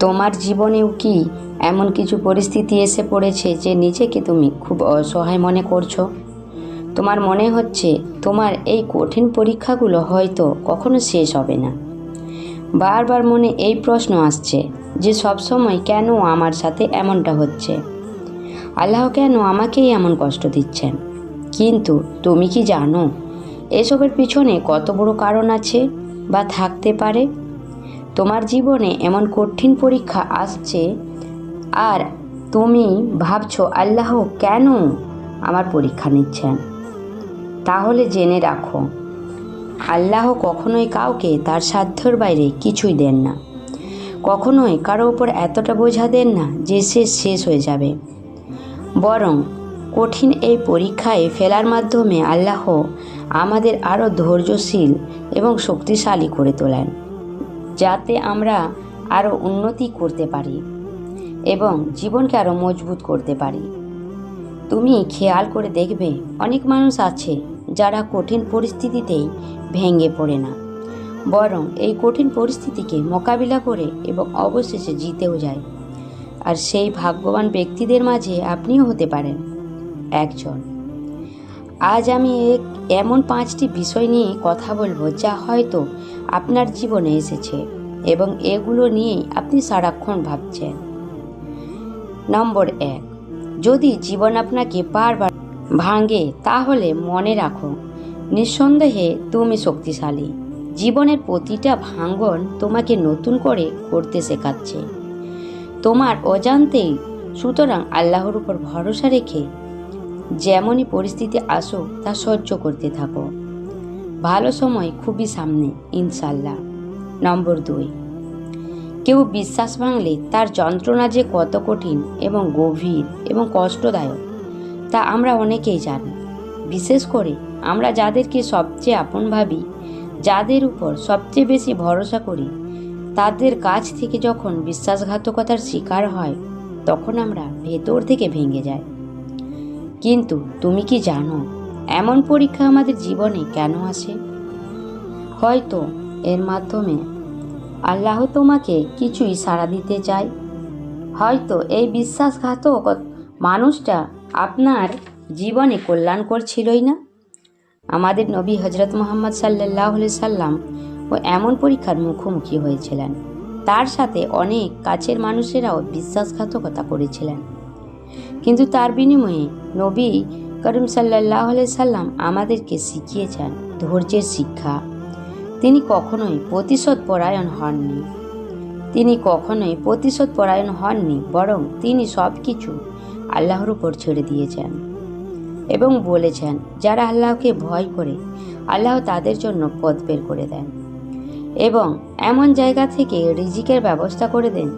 তোমার জীবনেও কি এমন কিছু পরিস্থিতি এসে পড়েছে যে নিজেকে তুমি খুব অসহায় মনে করছ? তোমার মনে হচ্ছে তোমার এই কঠিন পরীক্ষাগুলো হয়তো কখনো শেষ হবে না। বারবার মনে এই প্রশ্ন আসছে যে সবসময় কেন আমার সাথে এমনটা হচ্ছে? আল্লাহ কেন আমাকেই এমন কষ্ট দিচ্ছেন? কিন্তু তুমি কি জানো, এসবের পিছনে কত বড় কারণ আছে বা থাকতে পারে? তোমার জীবনে এমন কঠিন পরীক্ষা আসছে, আর তুমি ভাবছ, আল্লাহ কেন আমার পরীক্ষা নিচ্ছেন? তাহলে জেনে রাখো, আল্লাহ কখনোই কাউকে তার সাধ্যর বাইরে কিছুই দেন না। কখনোই কারও ওপর এতটা বোঝা দেন না যে সে শেষ হয়ে যাবে। বরং কঠিন এই পরীক্ষায় ফেলার মাধ্যমে আল্লাহ আমাদের আরও ধৈর্যশীল এবং শক্তিশালী করে তোলেন। যাতে আমরা আরও উন্নতি করতে পারি এবং জীবনকে আরও মজবুত করতে পারি। তুমি খেয়াল করে দেখবে, অনেক মানুষ আছে যারা কঠিন পরিস্থিতিতেই ভেঙে পড়ে না। বরং এই কঠিন পরিস্থিতিকে মোকাবিলা করে এবং অবশেষে জিতেও যায়। আর সেই ভাগ্যবান ব্যক্তিদের মাঝে আপনিও হতে পারেন একজন। আজ আমি এক এমন পাঁচটি বিষয় নিয়ে কথা বলব যা হয়তো আপনার জীবনে এসেছে এবং এগুলো নিয়েই আপনি সারাক্ষণ ভাবছেন। নম্বর এক, যদি জীবন আপনাকে বারবার ভাঙে, তাহলে মনে রাখো, নিঃসন্দেহে তুমি শক্তিশালী। জীবনের প্রতিটা ভাঙ্গন তোমাকে নতুন করে করতে শেখাচ্ছে। তোমার অজান্তেই সুতরাং আল্লাহর উপর ভরসা রেখে যেমনই পরিস্থিতি আসুক তা সহ্য করতে থাকো। ভালো সময় খুবই সামনে ইনশাল্লাহ নম্বর দুই। কেউ বিশ্বাস ভাঙলে তার যন্ত্রণা যে কত কঠিন এবং গভীর এবং কষ্টদায়ক, তা আমরা অনেকেই জানি। বিশেষ করে আমরা যাদেরকে সবচেয়ে আপন ভাবি, যাদের উপর সবচেয়ে বেশি ভরসা করি, তাদের কাছ থেকে যখন বিশ্বাসঘাতকতার শিকার হয়, তখন আমরা ভেতর থেকে ভেঙে যাই। কিন্তু তুমি কি জানো, এমন পরীক্ষা আমাদের জীবনে কেন আসে? হয়তো এর মাধ্যমে আল্লাহ তোমাকে কিছু ইশারা দিতে চায়। হয়তো এই বিশ্বাসঘাতক মানুষটা আপনার জীবনে কল্যাণকর ছিলই না। আমাদের নবী হজরত মোহাম্মদ সাল্লাহ সাল্লাম ও এমন পরীক্ষার মুখোমুখি হয়েছিলেন। তার সাথে অনেক কাছের মানুষেরাও বিশ্বাসঘাতকতা করেছিলেন। কিন্তু তার বিনিময়ে নবী করিম সাল্লাহ সাল্লাম আমাদেরকে শিখিয়েছেন ধৈর্যের শিক্ষা। তিনি কখনোই প্রতিশোধ পরায়ণ হননি। তিনি কখনোই প্রতিশোধ পরায়ণ হননি, বরং তিনি সব কিছু আল্লাহর উপর ছেড়ে দিয়েছেন এবং বলেছেন, যারা আল্লাহকে ভয় করে, আল্লাহ তাদের জন্য পথ বের করে দেন এবং এমন জায়গা থেকে রিজিকের ব্যবস্থা করে দেন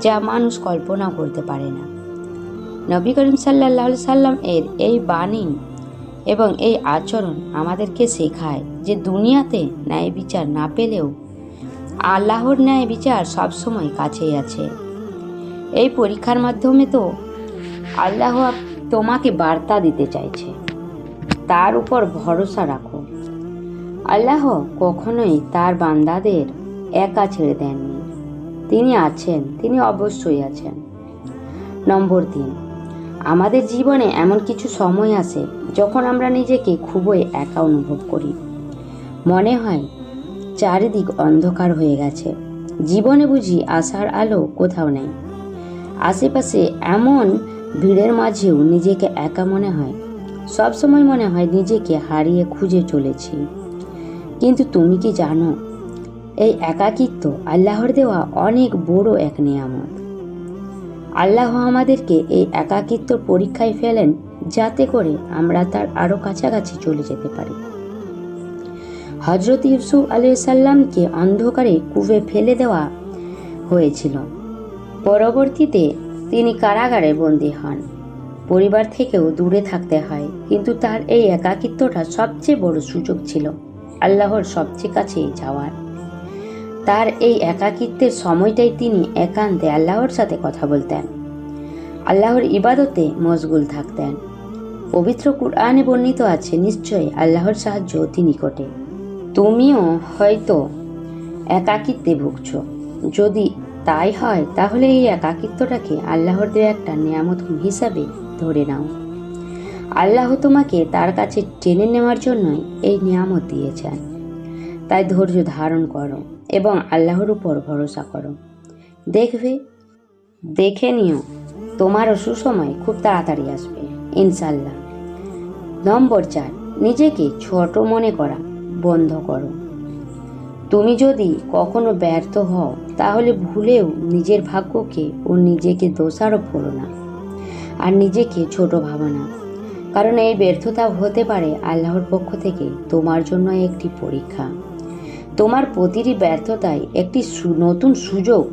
যা মানুষ কল্পনাও করতে পারে না। নবী করিম সাল্লাহ সাল্লাম এর এই বাণী এবং এই আচরণ আমাদেরকে শেখায় যে দুনিয়াতে ন্যায় বিচার না পেলেও আল্লাহর ন্যায় বিচার সবসময় কাছেই আছে। এই পরীক্ষার মাধ্যমে তো আল্লাহ তোমাকে বার্তা দিতে চাইছে। তার উপর ভরসা রাখো। আল্লাহ কখনোই তার বান্দাদের একা ছেড়ে দেননি। তিনি আছেন, তিনি অবশ্যই আছেন। নম্বর তিন আমাদের জীবনে এমন কিছু সময় আসে যখন আমরা নিজেকে খুবই একা অনুভব করি। মনে হয় চারিদিক অন্ধকার হয়ে গেছে। জীবনে বুঝি আশার আলো কোথাও নেই। আশেপাশে এমন ভিড়ের মাঝেও নিজেকে একা মনে হয়। সব সময় মনে হয় নিজেকে হারিয়ে খুঁজে চলেছি। কিন্তু তুমি কি জানো, এই একাকিত্ব আল্লাহর দেওয়া অনেক বড় এক নিয়ামত। আল্লাহ আমাদেরকে এই একাকিত্ব পরীক্ষায় ফেলেন যাতে করে আমরা তার আরও কাছাকাছি চলে যেতে পারি। হজরত ইউসুফ সাল্লামকে অন্ধকারে কুবে ফেলে দেওয়া হয়েছিল। পরবর্তীতে তিনি কারাগারে বন্দী হন। পরিবার থেকেও দূরে থাকতে হয়, কিন্তু তার এই একাকিত্বটা সবচেয়ে বড় সুযোগ ছিল, আল্লাহর সবচেয়ে কাছে যাওয়ার। তার এই একাকিত্বের সময়টাই তিনি একান্তে আল্লাহর সাথে কথা বলতেন। আল্লাহর ইবাদতে মশগুল থাকতেন। পবিত্র কুরআনে বর্ণিত আছে, নিশ্চয়ই আল্লাহর সাহায্য অতি নিকটে। তুমিও হয়তো একাকিত্বে ভুগছ। যদি তাই হয়, তাহলে এই একাকিত্বটাকে আল্লাহর দেওয়া একটা নিয়ামত হিসাবে ধরে নাও। আল্লাহ তোমাকে তার কাছে টেনে নেওয়ার জন্যই এই নিয়ামত দিয়েছেন। তাই ধৈর্য ধারণ করো এবং আল্লাহর উপর ভরসা করো। দেখবে, দেখে নিও, তোমারও সুসময় খুব তাড়াতাড়ি আসবে ইনশাল্লাহ নম্বর চার, নিজেকে ছোট মনে করা বন্ধ করো। তুমি যদি কখনো ব্যর্থ হও, তাহলে ভুলেও নিজের ভাগ্যকে ও নিজেকে দোষারোপ করো না, আর নিজেকে ছোট ভাবো না। কারণ এই ব্যর্থতা হতে পারে আল্লাহর পক্ষ থেকে তোমার জন্য একটি পরীক্ষা। তোমার প্রতিটি ব্যর্থতায় একটি নতুন সুযোগ।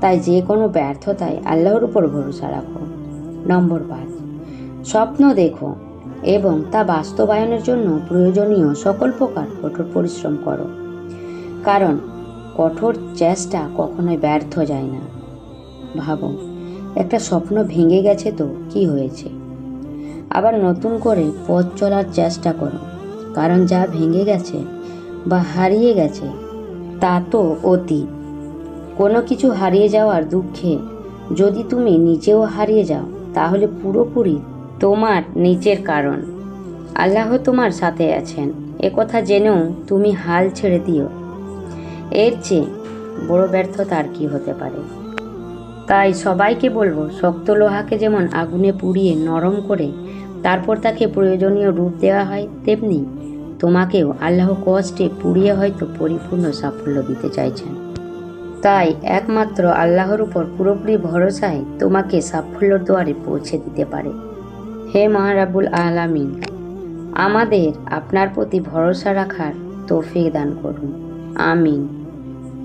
তাই যে কোনো ব্যর্থতায় আল্লাহর উপর ভরসা রাখো। নম্বর পাঁচ, স্বপ্ন দেখো এবং তা বাস্তবায়নের জন্য প্রয়োজনীয় সকল প্রকার কঠোর পরিশ্রম করো। কারণ কঠোর চেষ্টা কখনোই ব্যর্থ যায় না। ভাবো, একটা স্বপ্ন ভেঙে গেছে তো কি হয়েছে? আবার নতুন করে পথ চলার চেষ্টা করো, কারণ যা ভেঙে গেছে বা হারিয়ে গেছে, তা তো অতীত। কোনো কিছু হারিয়ে যাওয়ার দুঃখে যদি তুমি নিজেও হারিয়ে যাও, তাহলে পুরোপুরি তোমার নিচের কারণ। আল্লাহ তোমার সাথে আছেন। কথা জেনেও তুমি হাল ছেড়ে দিও। এর চেয়ে বড় ব্যর্থতা আর কি হতে পারে? তাই সবাইকে বলব, শক্ত লোহাকে যেমন আগুনে পুড়িয়ে নরম করে, তারপর তাকে প্রয়োজনীয় রূপ দেওয়া হয়, তেমনি তোমাকেও আল্লাহ কষ্টে পুড়িয়ে হয়তো পরিপূর্ণ সাফল্য দিতে চাইছেন। তাই একমাত্র আল্লাহর উপর পুরোপুরি ভরসায় তোমাকে সাফল্য দুয়ারে পৌঁছে দিতে পারে। হে মহারাবুল আলামিন, আমাদের আপনার প্রতি ভরসা রাখার তৌফিক দান করুন। আমিন।